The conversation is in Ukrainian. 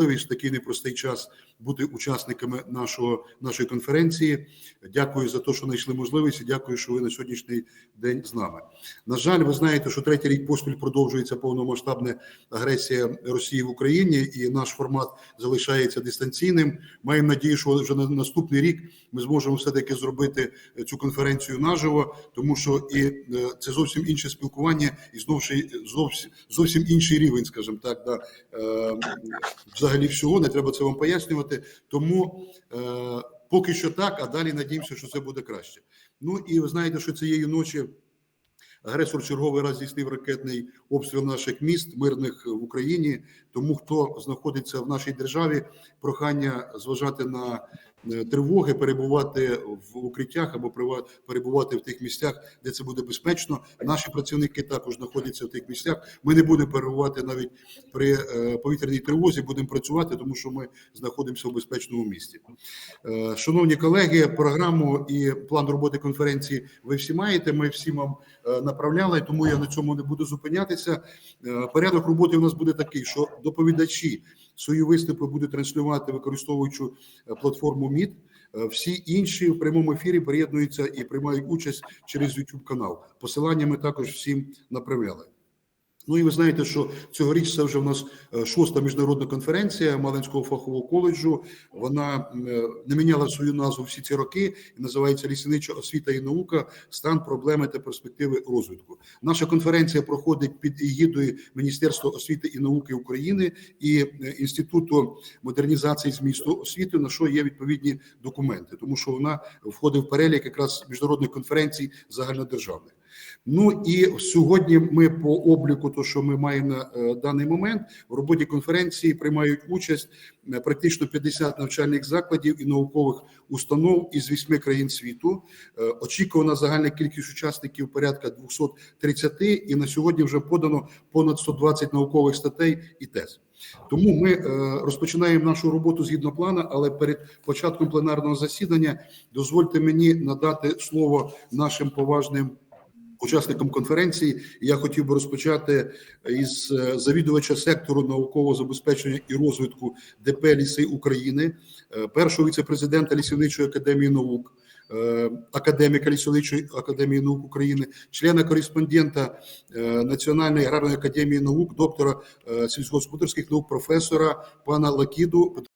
можливість в такий непростий час бути учасниками нашого нашої конференції. Дякую за те, що знайшли можливість. і Дякую, що ви на сьогоднішній день з нами. На жаль, ви знаєте, що третій рік поспіль продовжується повномасштабна агресія Росії в Україні, і наш формат залишається дистанційним. Маємо надію, що вже на наступний рік ми зможемо все таки зробити цю конференцію наживо, тому що і е, це зовсім інше спілкування, і знову ж зовсім зовсім інший рівень, скажімо так, да е, взагалі всього не треба це вам пояснювати. Тому е, поки що так, а далі надіємося, що це буде краще. Ну і ви знаєте, що цієї ночі. Агресор черговий раз здійснив ракетний обстріл наших міст, мирних в Україні. Тому хто знаходиться в нашій державі, прохання зважати на е, тривоги, перебувати в укриттях або перебувати в тих місцях, де це буде безпечно. Наші працівники також знаходяться в тих місцях. Ми не будемо перебувати навіть при е, повітряній тривозі. Будемо працювати, тому що ми знаходимося в безпечному місці. Е, Шановні колеги, програму і план роботи конференції ви всі маєте. Ми всі вам е, і тому я на цьому не буду зупинятися. Е, Порядок роботи у нас буде такий, що доповідачі свої виступи будуть транслювати, використовуючи е, платформу Meet. Е, Всі інші в прямому ефірі приєднуються і приймають участь через YouTube канал. Посилання ми також всім направляли. Ну і ви знаєте, що цьогоріч це вже в нас е, шоста міжнародна конференція Малинського фахового коледжу. Вона е, не міняла свою назву всі ці роки і називається Лісінича освіта і наука, стан, проблеми та перспективи розвитку. Наша конференція проходить під егідою Міністерства освіти і науки України і е, Інституту модернізації змісту освіти, на що є відповідні документи, тому що вона входить в перелік якраз міжнародних конференцій загальнодержавних. Ну і сьогодні ми по обліку, то що ми маємо на е, даний момент в роботі конференції приймають участь е, практично 50 навчальних закладів і наукових установ із 8 країн світу. Е, Очікувана загальна кількість учасників порядка 230, і на сьогодні вже подано понад 120 наукових статей і тез. Тому ми розпочинаємо нашу роботу згідно плану, але перед початком пленарного засідання дозвольте мені надати слово нашим поважним учасникам конференції. Я хотів би розпочати із е, завідувача сектору наукового забезпечення і розвитку ДП Ліси України, е, першого віцепрезидента Лісівничої академії наук. е, Академіка Лісовичої академії наук України, члена кореспондента е, Національної аграрної академії наук, доктора е, сільськогосподарських наук, професора пана Лакіду